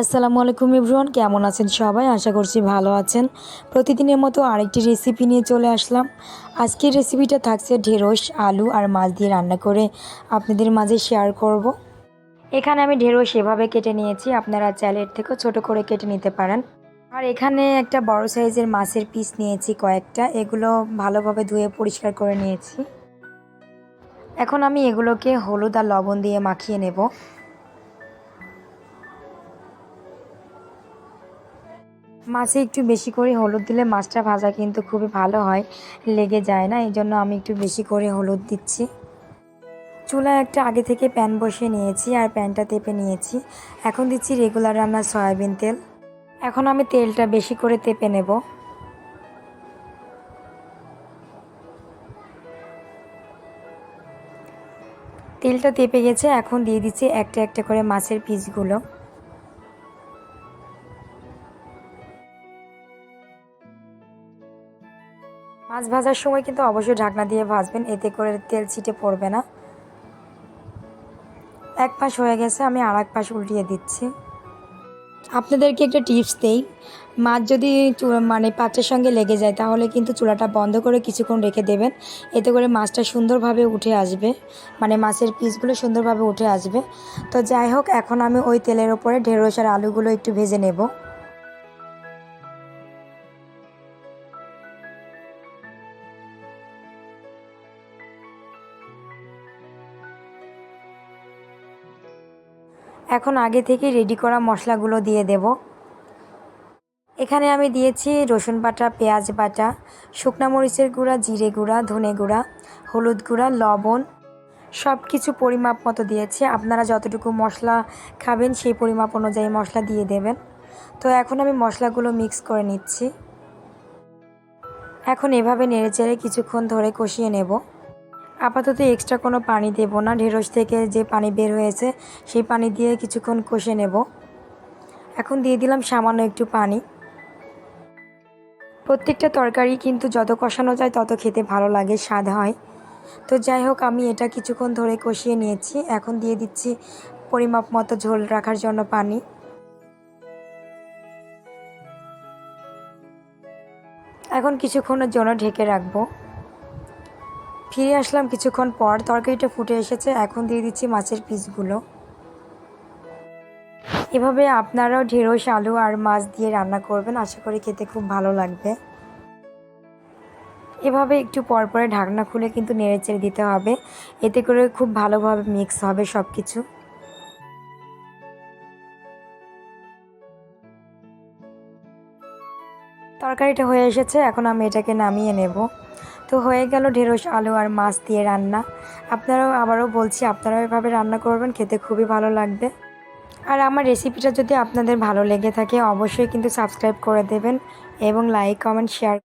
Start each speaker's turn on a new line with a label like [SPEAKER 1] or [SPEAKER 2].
[SPEAKER 1] আসসালামু আলাইকুম ইব্রুয়ান কেমন আছেন সবাই? আশা করছি ভালো আছেন। প্রতিদিনের মতো আরেকটি রেসিপি নিয়ে চলে আসলাম। আজকের রেসিপিটা থাকছে ঢেঁড়স, আলু আর মাছ দিয়ে রান্না করে আপনাদের মাঝে শেয়ার করব। এখানে আমি ঢেঁড়স এভাবে কেটে নিয়েছি, আপনারা চাইলে এর থেকেও ছোটো করে কেটে নিতে পারেন। আর এখানে একটা বড় সাইজের মাছের পিস নিয়েছি কয়েকটা, এগুলো ভালোভাবে ধুয়ে পরিষ্কার করে নিয়েছি। এখন আমি এগুলোকে হলুদ আর লবণ দিয়ে মাখিয়ে নেব। মাছে একটু বেশি করে হলুদ দিলে মাছটা ভাজা কিন্তু খুবই ভালো হয়, লেগে যায় না এই জন্য আমি একটু বেশি করে হলুদ দিচ্ছি। চুলায় একটা আগে থেকে প্যান বসিয়ে নিয়েছি আর প্যানটা তেপে নিয়েছি। এখন দিচ্ছি রেগুলার রান্নার সয়াবিন তেল। এখন আমি তেলটা বেশি করে তেপে নেব। তেলটা তেপে গেছে, এখন দিয়ে দিচ্ছি একটা একটা করে মাছের পিসগুলো। মাছ ভাজার সময় কিন্তু অবশ্যই ঢাকনা দিয়ে ভাজবেন, এতে করে তেল ছিটে পড়বে না। এক পাশ হয়ে গেছে, আমি আর এক পাশ উল্টিয়ে দিচ্ছি। আপনাদেরকে একটা টিপস দেই, মাছ যদি মানে পাত্রের সঙ্গে লেগে যায়, তাহলে কিন্তু চুলাটা বন্ধ করে কিছুক্ষণ রেখে দেবেন। এতে করে মাছটা সুন্দরভাবে উঠে আসবে মানে মাছের পিসগুলো সুন্দরভাবে উঠে আসবে। তো যাই হোক, এখন আমি ওই তেলের ওপরে ঢেঁড়স আর আলুগুলো একটু ভেজে নেব। এখন আগে থেকে রেডি করা মশলাগুলো দিয়ে দেব। এখানে আমি দিয়েছি রসুন বাটা, পেঁয়াজ বাটা, শুকনা মরিচের গুঁড়া, জিরে গুঁড়া, ধনে গুঁড়া, হলুদ গুঁড়া, লবণ সব কিছু পরিমাপ মতো দিয়েছি। আপনারা যতটুকু মশলা খাবেন সেই পরিমাপ অনুযায়ী মশলা দিয়ে দেবেন। তো এখন আমি মশলাগুলো মিক্স করে নিচ্ছি। এখন এভাবে নেড়ে চেড়ে কিছুক্ষণ ধরে কষিয়ে নেব। আপাতত এক্সট্রা কোনো পানি দেব না। ঢেঁড়স থেকে যে পানি বের হয়েছে, সেই পানি দিয়ে কিছুক্ষণ কষে নেব। এখন দিয়ে দিলাম সামান্য একটু পানি। প্রত্যেকটা তরকারি কিন্তু যত কষানো যায় তত খেতে ভালো লাগে, স্বাদ হয়। তো যাই হোক, আমি এটা কিছুক্ষণ ধরে কষিয়ে নিয়েছি। এখন দিয়ে দিচ্ছি পরিমাপ মতো ঝোল রাখার জন্য পানি। এখন কিছুক্ষণের জন্য ঢেকে রাখব। ফিরে আসলাম কিছুক্ষণ পর। তরকারিটা ফুটে এসেছে, এখন দিয়ে দিচ্ছি মাছের পিসগুলো। এভাবে আপনারাও ঢেঁড়স, আলু আর মাছ দিয়ে রান্না করবেন। আশা করি খেতে খুব ভালো লাগবে। এভাবে একটু পর পরে ঢাকনা খুলে কিন্তু নেড়ে চেড়ে দিতে হবে। এতে করে খুব ভালোভাবে মিক্স হবে সব কিছু তরকারিটা হয়ে এসেছে, এখন আমি এটাকে নামিয়ে নেব। তো হয়ে গেল ঢেঁড়স, আলু আর মাছ দিয়ে রান্না। আপনারাও আবারও বলছি, আপনারাও এভাবে রান্না করবেন, খেতে খুবই ভালো লাগবে। আর আমার রেসিপিটা যদি আপনাদের ভালো লেগে থাকে, অবশ্যই কিন্তু সাবস্ক্রাইব করে দেবেন এবং লাইক, কমেন্ট, শেয়ার